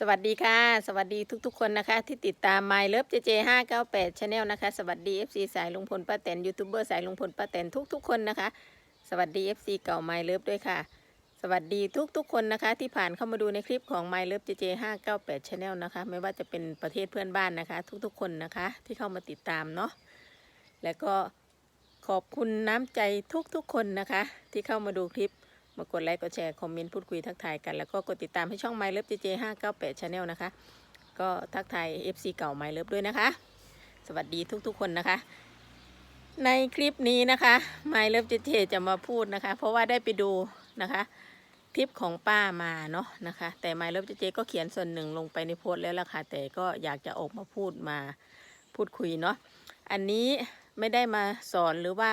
สวัสดีค่ะ สวัสดีทุกๆ คนนะคะ ที่ติดตาม My Love JJ 598 Channel นะคะ สวัสดี FC สายลุงพลป้าแตนยูทูบเบอร์สายลุงพลป้าแตนทุกๆ คนนะคะ สวัสดี FC เก่า My Love ด้วยค่ะ สวัสดีทุกๆ คนนะคะ ที่ผ่านเข้ามาดูในคลิปของ My Love JJ 598 Channel นะคะ ไม่ว่าจะเป็นประเทศเพื่อนบ้านนะคะ ทุกๆ คนนะคะ ที่เข้ามาติดตามเนาะแล้วก็ขอบคุณน้ำใจทุกๆ คนนะคะ ที่เข้ามาดูคลิป มากดไลค์กดแชร์คอมเมนต์พูดคุยทักทายกัน แล้วก็กดติดตามให้ช่อง My Love JJ 598 Channel นะคะ ก็ทักทาย FC เก่า My Love ด้วยนะคะ สวัสดีทุกๆคนนะคะ ในคลิปนี้นะคะ My Love JJ จะมาพูดนะคะ เพราะว่าได้ไปดูนะคะคลิปของป้ามาเนาะนะคะ แต่ My Love JJ ก็เขียนส่วนหนึ่งลงไปในโพสต์แล้วล่ะค่ะ แต่ก็อยากจะออกมาพูดมาพูดคุยเนาะอันนี้ไม่ได้มาสอนหรือว่า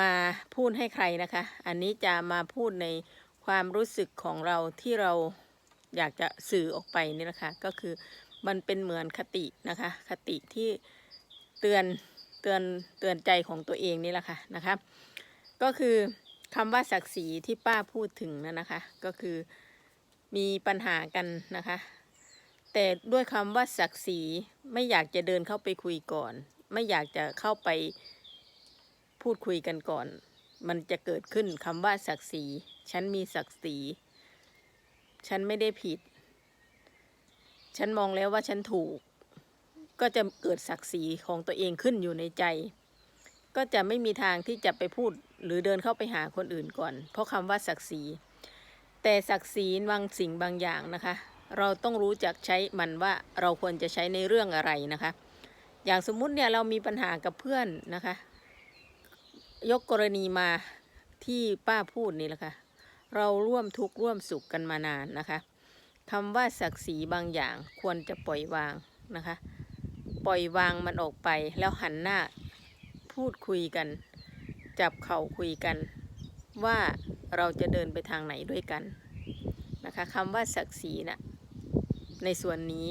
มาพูดให้ใครนะคะ อันนี้จะมาพูดในความรู้สึกของเราที่เราอยากจะสื่อออกไปนี่นะคะ ก็คือมันเป็นเหมือนคตินะคะ คติที่เตือนเตือนเตือนใจของตัวเองนี่แหละค่ะนะคะ ก็คือคำว่าศักดิ์ศรีที่ป้าพูดถึงนั่นนะคะ ก็คือมีปัญหากันนะคะ แต่ด้วยคำว่าศักดิ์ศรีไม่อยากจะเดินเข้าไปคุยก่อน ไม่อยากจะเข้าไป พูดคุยกันก่อน มันจะเกิดขึ้นคำว่าศักดิ์ศรีฉันมีศักดิ์ศรีฉันไม่ได้ผิด ฉันมองแล้วว่าฉันถูก ก็จะเกิดศักดิ์ศรีของตัวเองขึ้นอยู่ในใจ ก็จะไม่มีทางที่จะไปพูดหรือเดินเข้าไปหาคนอื่นก่อน เพราะคำว่าศักดิ์ศรีแต่ศักดิ์ศรีบางสิ่งบางอย่างนะคะ เราต้องรู้จักใช้มันว่าเราควรจะใช้ในเรื่องอะไรนะคะ อย่างสมมุติเนี่ยเรามีปัญหากับเพื่อนนะคะ ยกกรณีมาที่ป้าพูดนี่แหละค่ะ เราร่วมทุกข์ร่วมสุขกันมานานนะคะคำว่าศักดิ์ศรีบางอย่างควรจะปล่อยวางนะคะ ปล่อยวางมันออกไปแล้วหันหน้าพูดคุยกัน จับเข่าคุยกัน ว่าเราจะเดินไปทางไหนด้วยกันนะคะคำว่าศักดิ์ศรีนะในส่วนนี้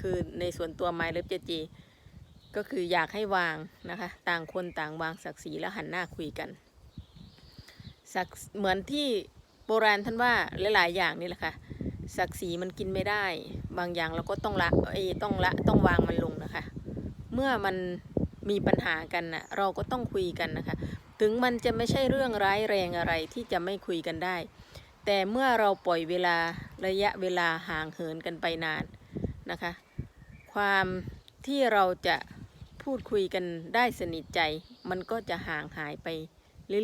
คือในส่วนตัวไมล์เล็บเจเจ ก็คืออยากให้วางนะคะ ต่างคนต่างวางศักดิ์ศรีแล้วหันหน้าคุยกันศักเหมือนที่โบราณท่านว่าหลายๆอย่างนี่แหละค่ะศักดิ์ศรีมันกินไม่ได้ บางอย่างเราก็ต้องละเอต้องละต้องวางมันลงนะคะ เมื่อมันมีปัญหากันนะเราก็ต้องคุยกันนะคะ ถึงมันจะไม่ใช่เรื่องร้ายแรงอะไรที่จะไม่คุยกันได้ แต่เมื่อเราปล่อยเวลาระยะเวลาห่างเหินกันไปนานนะคะ ความที่เราจะ พูดคุยกันได้สนิทใจ มันก็จะห่างหายไป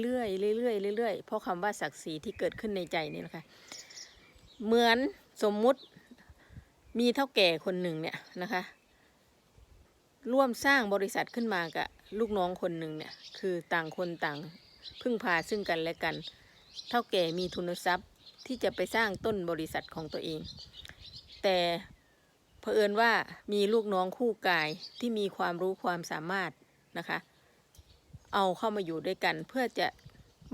เรื่อยๆเรื่อยๆเรื่อยๆเพราะคำว่าศักดิ์ศรีที่เกิดขึ้นในใจนี่นะคะ เหมือนสมมุติมีเท่าแก่คนหนึ่งเนี่ยนะคะ ร่วมสร้างบริษัทขึ้นมากับลูกน้องคนหนึ่งเนี่ย คือต่างคนต่างพึ่งพาซึ่งกันและกัน เท่าแก่มีทุนทรัพย์ที่จะไปสร้างต้นบริษัทของตัวเอง แต่ เผอิญว่ามีลูกน้องคู่กายที่มีความรู้ความสามารถนะคะ เอาเข้ามาอยู่ด้วยกัน เพื่อจะ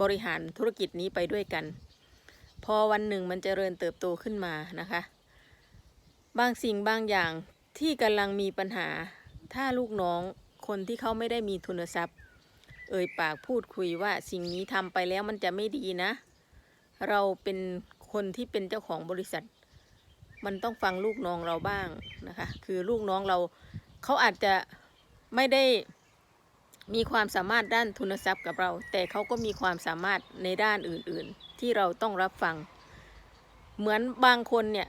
บริหารธุรกิจนี้ไปด้วยกัน พอวันหนึ่งมันจเจริญเติบโตขึ้นมานะคะ บางสิ่งบางอย่างที่กำลังมีปัญหา ถ้าลูกน้องคนที่เขาไม่ได้มีทุนทรัพย์ เอ่ยปากพูดคุยว่าสิ่งนี้ทำไปแล้วมันจะไม่ดีนะ เราเป็นคนที่เป็นเจ้าของบริษัท มันต้องฟังลูกน้องเราบ้างนะคะ คือลูกน้องเราเขาอาจจะไม่ได้มีความสามารถด้านทุนทรัพย์กับเรา แต่เขาก็มีความสามารถในด้านอื่นๆ ที่เราต้องรับฟัง เหมือนบางคนเนี่ย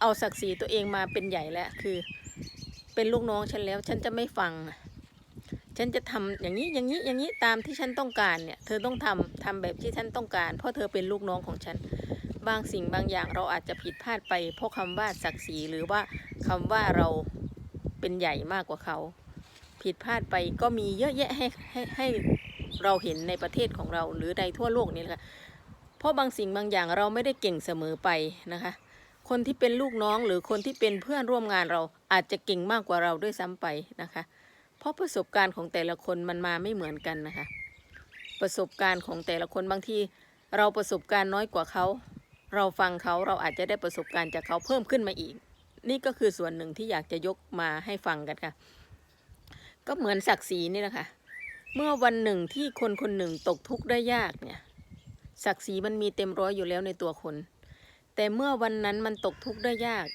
เอาศักดิ์ศรีตัวเองมาเป็นใหญ่แล้วคือ เป็นลูกน้องฉันแล้ว ฉันจะไม่ฟัง ฉันจะทำอย่างนี้อย่างนี้อย่างนี้ตามที่ฉันต้องการเนี่ย เธอต้องทำทำแบบที่ฉันต้องการ เพราะเธอเป็นลูกน้องของฉัน บางสิ่งบางอย่างเราอาจจะผิดพลาดไป เพราะคำว่าศักดิ์ศรีหรือว่าคำว่าเราเป็นใหญ่มากกว่าเขา ผิดพลาดไปก็มีเยอะแยะให้ให้ให้เราเห็นในประเทศของเราหรือในทั่วโลกนี่แหละค่ะเพราะบางสิ่งบางอย่างเราไม่ได้เก่งเสมอไปนะคะ คนที่เป็นลูกน้องหรือคนที่เป็นเพื่อนร่วมงานเราอาจจะเก่งมากกว่าเราด้วยซ้ำไปนะคะ เพราะประสบการณ์ของแต่ละคนมันมาไม่เหมือนกันนะคะ ประสบการณ์ของแต่ละคนบางทีเราประสบการณ์น้อยกว่าเขา เราฟังเขาเราอาจจะได้ประสบการณ์จากเขาเพิ่มขึ้นมาอีก นี่ก็คือส่วนหนึ่งที่อยากจะยกมาให้ฟังกันค่ะ ก็เหมือนศักดิ์ศรีนี่แหละค่ะ เมื่อวันหนึ่งที่คนคนหนึ่งตกทุกข์ได้ยากเนี่ย ศักดิ์ศรีมันมีเต็มร้อยอยู่แล้วในตัวคน แต่เมื่อวันนั้นมันตกทุกข์ได้ยาก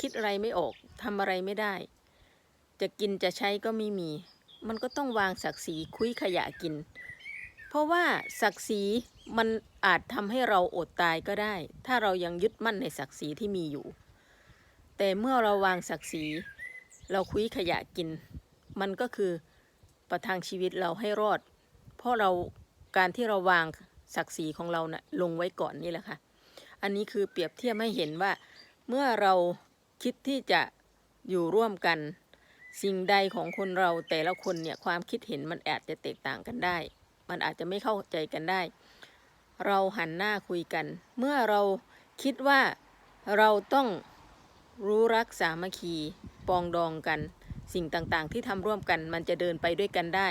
คิดอะไรไม่ออกทำอะไรไม่ได้ จะกินจะใช้ก็ไม่มี มันก็ต้องวางศักดิ์ศรีคุยขยะกิน เพราะว่าศักดิ์ศรีมันอาจทำให้เราอดตายก็ได้ ถ้าเรายังยึดมั่นในศักดิ์ศรีที่มีอยู่ แต่เมื่อเราวางศักดิ์ศรี เราคุยขยะกิน มันก็คือประทังชีวิตเราให้รอด เพราะเราการที่เราวางศักดิ์ศรีของเรานะ่ะลงไว้ก่อนนี่แหละค่ะ อันนี้คือเปรียบเทียบให้เห็นว่า เมื่อเราคิดที่จะอยู่ร่วมกัน สิ่งใดของคนเราแต่ละคนเนี่ยความคิดเห็นมันอาจจะแตกต่างกันได้ มันอาจจะไม่เข้าใจกันได้ เราหันหน้าคุยกัน เมื่อเราคิดว่าเราต้องรู้รักสามัคคีปองดองกัน สิ่งต่างๆ ที่ทำร่วมกันมันจะเดินไปด้วยกันได้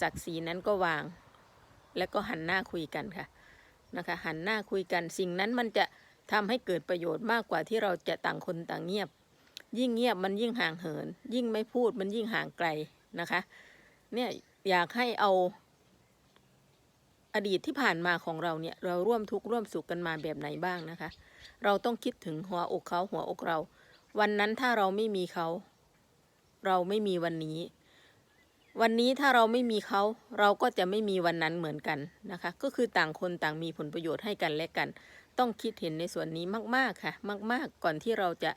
ศักดิ์ศรีนั้นก็วาง แล้วก็หันหน้าคุยกันค่ะนะคะหันหน้าคุยกันสิ่งนั้นมันจะทำให้เกิดประโยชน์มากกว่าที่เราจะต่างคนต่างเงียบ ยิ่งเงียบมันยิ่งห่างเหิน ยิ่งไม่พูดมันยิ่งห่างไกลนะคะเนี่ยอยากให้เอา อดีตที่ผ่านมาของเราเนี่ยเราร่วมทุกข์ร่วมสุขกันมาแบบไหนบ้างนะคะ เราต้องคิดถึงหัวอกเขาหัวอกเรา วันนั้นถ้าเราไม่มีเขา เราไม่มีวันนี้ วันนี้ถ้าเราไม่มีเขา เราก็จะไม่มีวันนั้นเหมือนกันนะคะ ก็คือต่างคนต่างมีผลประโยชน์ให้กันและกัน ต้องคิดเห็นในส่วนนี้มากๆค่ะ มาก ๆ ก่อนที่เราจะ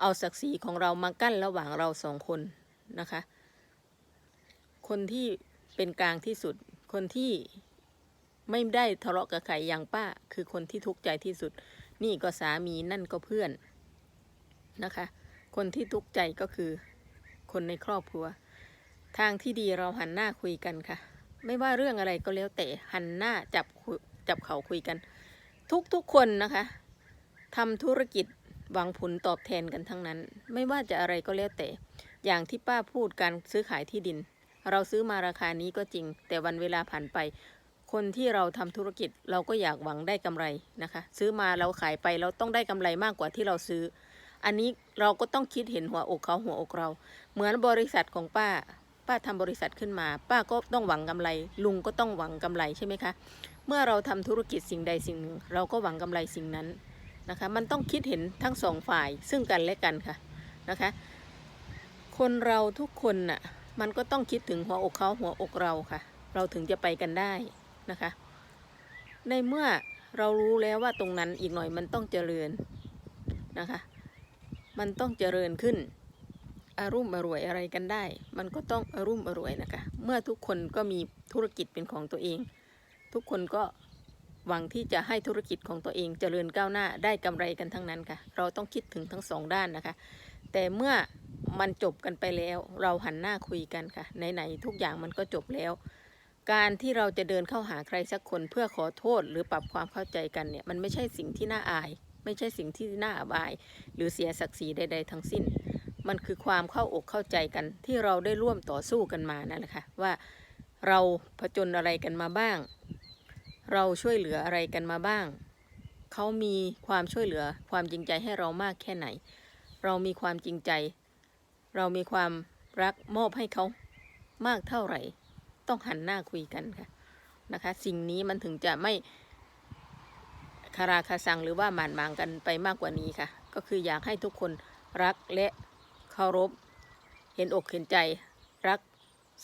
เอาศักดิ์ศรีของเรามากั้นระหว่างเราสองคนนะคะ คนที่เป็นกลางที่สุดคนที่ ไม่ได้ทะเลาะกับใครอย่างป้า คือคนที่ทุกข์ใจที่สุด นี่ก็สามีนั่นก็เพื่อนนะคะ คนที่ทุกข์ใจก็คือคนในครอบครัว ทางที่ดีเราหันหน้าคุยกันค่ะ ไม่ว่าเรื่องอะไรก็แล้วแต่หันหน้าจับจับเขาคุยกัน ทุกๆคนนะคะทำธุรกิจหวังผลตอบแทนกันทั้งนั้น ไม่ว่าจะอะไรก็แล้วแต่ อย่างที่ป้าพูดการซื้อขายที่ดิน เราซื้อมาราคานี้ก็จริง แต่วันเวลาผ่านไป คนที่เราทำธุรกิจเราก็อยากหวังได้กำไรนะคะ ซื้อมาเราขายไปเราต้องได้กำไรมากกว่าที่เราซื้อ อันนี้เราก็ต้องคิดเห็นหัวอกเขาหัวอกเรา เหมือนบริษัทของป้า ป้าทำบริษัทขึ้นมา ป้าก็ต้องหวังกำไร ลุงก็ต้องหวังกำไรใช่ไหมคะ เมื่อเราทำธุรกิจสิ่งใดสิ่งหนึ่ง เราก็หวังกำไรสิ่งนั้นนะคะ มันต้องคิดเห็นทั้งสองฝ่ายซึ่งกันและกันค่ะนะคะ คนเราทุกคนน่ะมันก็ต้องคิดถึงหัวอกเขาหัวอกเราค่ะ เราถึงจะไปกันได้ นะคะ ในเมื่อเรารู้แล้วว่าตรงนั้นอีกหน่อยมันต้องเจริญนะคะ มันต้องเจริญขึ้น อารุ่มอร่วยอะไรกันได้ มันก็ต้องอารุ่มอร่วยนะคะ เมื่อทุกคนก็มีธุรกิจเป็นของตัวเอง ทุกคนก็หวังที่จะให้ธุรกิจของตัวเองเจริญก้าวหน้าได้กำไรกันทั้งนั้นค่ะ เราต้องคิดถึงทั้งสองด้านนะคะ แต่เมื่อมันจบกันไปแล้ว เราหันหน้าคุยกันค่ะ ไหนๆทุกอย่างมันก็จบแล้ว การที่เราจะเดินเข้าหาใครสักคนเพื่อขอโทษหรือปรับความเข้าใจกันเนี่ยมันไม่ใช่สิ่งที่น่าอาย ไม่ใช่สิ่งที่น่าอับอาย หรือเสียศักดิ์ศรีใด ๆ ทั้งสิ้น มันคือความเข้าอกเข้าใจกันที่เราได้ร่วมต่อสู้กันมานั่นแหละค่ะว่าเราผจญอะไรกันมาบ้าง เราช่วยเหลืออะไรกันมาบ้าง เขามีความช่วยเหลือความจริงใจให้เรามากแค่ไหน เรามีความจริงใจ เรามีความรักมอบให้เขามากเท่าไหร่ ต้องหันหน้าคุยกันค่ะนะคะ สิ่งนี้มันถึงจะไม่คาราคาซังหรือว่าหมานมางกันไปมากกว่านี้ค่ะ ก็คืออยากให้ทุกคนรักและเคารพ เห็นอกเห็นใจ รัก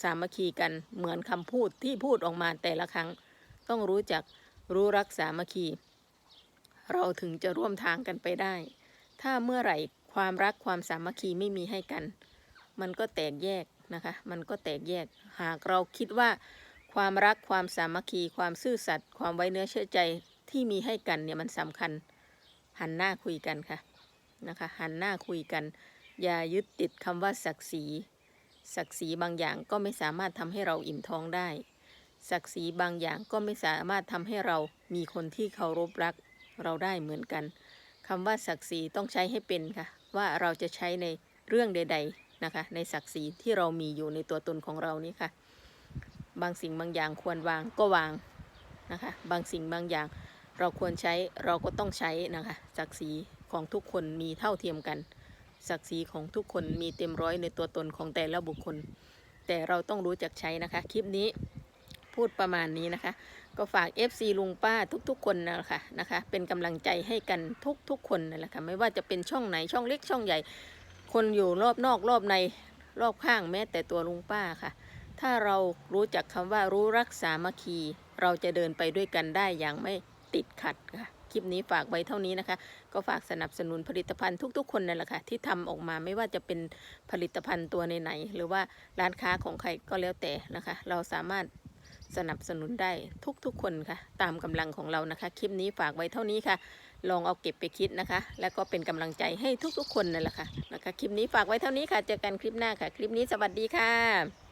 สามัคคีกันเหมือนคำพูดที่พูดออกมาแต่ละครั้ง ต้องรู้จักรู้รักสามัคคี เราถึงจะร่วมทางกันไปได้ ถ้าเมื่อไหร่ความรักความสามัคคีไม่มีให้กัน มันก็แตกแยก นะคะ มันก็แตกแยก หากเราคิดว่าความรักความสามัคคีความซื่อสัตย์ความไว้เนื้อเชื่อใจที่มีให้กันเนี่ยมันสำคัญ หันหน้าคุยกันค่ะนะคะ หันหน้าคุยกัน อย่ายึดติดคำว่าศักดิ์ศรีศักดิ์ศรีบางอย่างก็ไม่สามารถทำให้เราอิ่มท้องได้ศักดิ์ศรีบางอย่างก็ไม่สามารถทำให้เรามีคนที่เคารพรักเราได้เหมือนกันคำว่าศักดิ์ศรีต้องใช้ให้เป็นค่ะ ว่าเราจะใช้ในเรื่องใด ๆ นะคะ ในศักดิ์ศรีที่เรามีอยู่ในตัวตนของเรานี้ค่ะ บางสิ่งบางอย่างควรวางก็วางนะคะ บางสิ่งบางอย่างเราควรใช้เราก็ต้องใช้นะคะ ศักดิ์ศรีของทุกคนมีเท่าเทียมกัน ศักดิ์ศรีของทุกคนมีเต็มร้อยในตัวตนของแต่ละบุคคล แต่เราต้องรู้จักใช้นะคะ คลิปนี้พูดประมาณนี้นะคะ ก็ฝาก FC ลุงป้าทุกๆ คนนะค่ะนะคะ เป็นกำลังใจให้กันทุกๆ คนนั่นแหละค่ะ ไม่ว่าจะเป็นช่องไหนช่องเล็กช่องใหญ่ คนอยู่รอบนอกรอบในรอบข้างแม้แต่ตัวลุงป้าค่ะ ถ้าเรารู้จักคำว่ารู้รักสามัคคี เราจะเดินไปด้วยกันได้อย่างไม่ติดขัดค่ะคลิปนี้ฝากไว้เท่านี้นะคะ ก็ฝากสนับสนุนผลิตภัณฑ์ทุก ๆ คนนั่นแหละค่ะ ที่ทำออกมาไม่ว่าจะเป็นผลิตภัณฑ์ตัวไหนๆหรือว่าร้านค้าของใครก็แล้วแต่นะคะ เราสามารถสนับสนุนได้ทุกๆคนค่ะ ตามกำลังของเรานะคะ คลิปนี้ฝากไว้เท่านี้ค่ะ ลองเอาเก็บไปคิดนะคะ แล้วก็เป็นกำลังใจให้ทุกๆคนนั่นแหละค่ะนะคะคลิปนี้ฝากไว้เท่านี้ค่ะเจอกันคลิปหน้าค่ะ คลิปนี้สวัสดีค่ะ